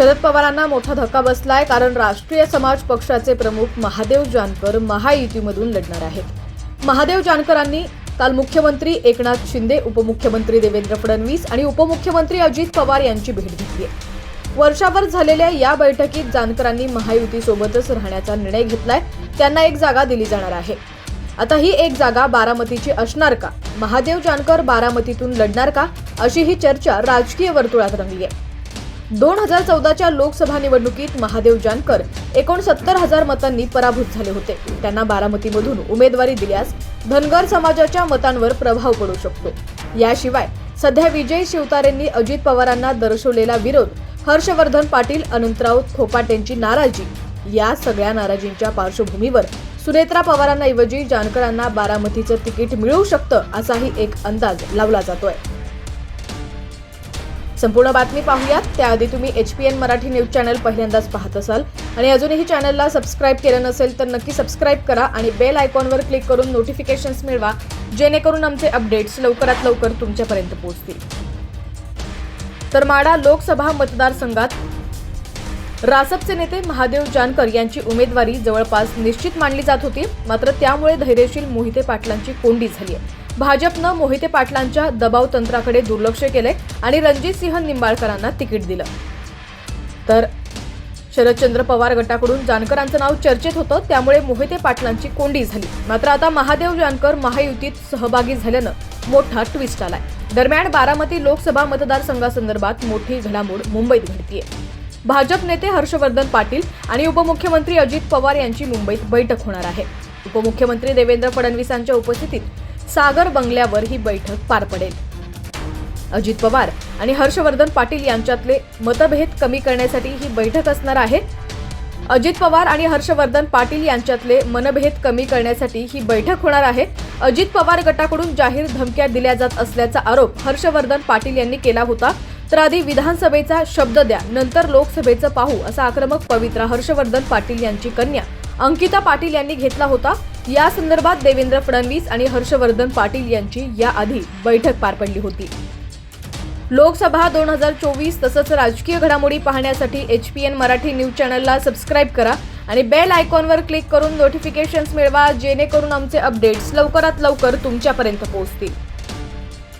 शरद पवारांना मोठा धक्का बसलाय कारण राष्ट्रीय समाज पक्षाचे प्रमुख महादेव जानकर महायुतीमधून लढणार आहेत. महादेव जानकरांनी काल मुख्यमंत्री एकनाथ शिंदे उपमुख्यमंत्री देवेंद्र फडणवीस आणि उपमुख्यमंत्री अजित पवार यांची भेट घेतली आहे. वर्षाभर झालेल्या या बैठकीत जानकरांनी महायुतीसोबतच राहण्याचा निर्णय घेतलाय. त्यांना एक जागा दिली जाणार आहे. आता ही एक जागा बारामतीची असणार का? महादेव जानकर बारामतीतून लढणार का? अशी ही चर्चा राजकीय वर्तुळात रंगली आहे. दोन हजार चौदाच्या लोकसभा निवडणुकीत महादेव जानकर एकोणसत्तर हजार मतांनी पराभूत झाले होते. त्यांना बारामतीमधून उमेदवारी दिल्यास धनगर समाजाच्या मतांवर प्रभाव पडू शकतो. याशिवाय सध्या विजय शिवतारेंनी अजित पवारांना दर्शवलेला विरोध हर्षवर्धन पाटील अनंतराव खोपाटेंची नाराजी या सगळ्या नाराजींच्या पार्श्वभूमीवर सुनेत्रा पवारांऐवजी जानकरांना बारामतीचं तिकीट मिळू शकतं असाही एक अंदाज लावला जातोय. संपूर्ण बातमी पाहूयात. त्याआधी तुम्ही H P N Marathi news channel पहिल्यांदाच पाहत असाल. आणि अजूनही चॅनलला सबस्क्राईब केलं नसेल तर नक्की सबस्क्राईब करा आणि बेल आयकॉनवर क्लिक करून नोटिफिकेशन्स मिळवा जेणेकरून आमचे अपडेट्स लवकरात लवकर तुमच्यापर्यंत पोहोचतील. तर माडा लोकसभा मतदारसंघात रासपचे नेते महादेव जानकर यांची उमेदवारी जवळपास निश्चित मानली जात होती. मात्र त्यामुळे धैर्यशील मोहिते पाटलांची कोंडी झाली आहे. भाजपनं मोहिते पाटलांच्या दबाव तंत्राकडे दुर्लक्ष केलंय आणि रणजित सिंह निंबाळकरांना तिकीट दिलं. तर शरदचंद्र पवार गटाकडून जानकरांचं नाव चर्चेत होतं त्यामुळे मोहिते पाटलांची कोंडी झाली. मात्र आता महादेव जानकर महायुतीत सहभागी झाल्यानं मोठा ट्विस्ट आलाय. दरम्यान बारामती लोकसभा मतदारसंघासंदर्भात मोठी घडामोड मुंबईत घडतीये. भाजप नेते हर्षवर्धन पाटील आणि उपमुख्यमंत्री अजित पवार यांची मुंबईत बैठक होणार आहे. उपमुख्यमंत्री देवेंद्र फडणवीसांच्या उपस्थितीत सागर बंगल्यावर ही बैठक पार पडेल. अजित पवार आणि हर्षवर्धन पाटील यांच्यातले मतभेद कमी करण्यासाठी ही बैठक असणार आहे. अजित पवार आणि हर्षवर्धन पाटील यांच्यातले मनभेद कमी करण्यासाठी ही बैठक होणार आहे. अजित पवार गटाकडून जाहीर धमक्या दिल्या जात असल्याचा आरोप हर्षवर्धन पाटील यांनी केला होता. तर आधी विधानसभेचा शब्द द्या नंतर लोकसभेचं पाहू असा आक्रमक पवित्रा हर्षवर्धन पाटील यांची कन्या. अंकिता पाटील यांनी घेतला होता. या संदर्भात देवेंद्र फडणवीस आणि हर्षवर्धन पाटील यांची याआधी बैठक पार पडली होती. लोकसभा दोन हजार चोवीस तसंच राजकीय घडामोडी पाहण्यासाठी H P N Marathi news चॅनलला सबस्क्राईब करा आणि बेल आयकॉनवर क्लिक करून नोटिफिकेशन्स मिळवा जेणेकरून आमचे अपडेट्स लवकरात लवकर तुमच्यापर्यंत पोहोचतील.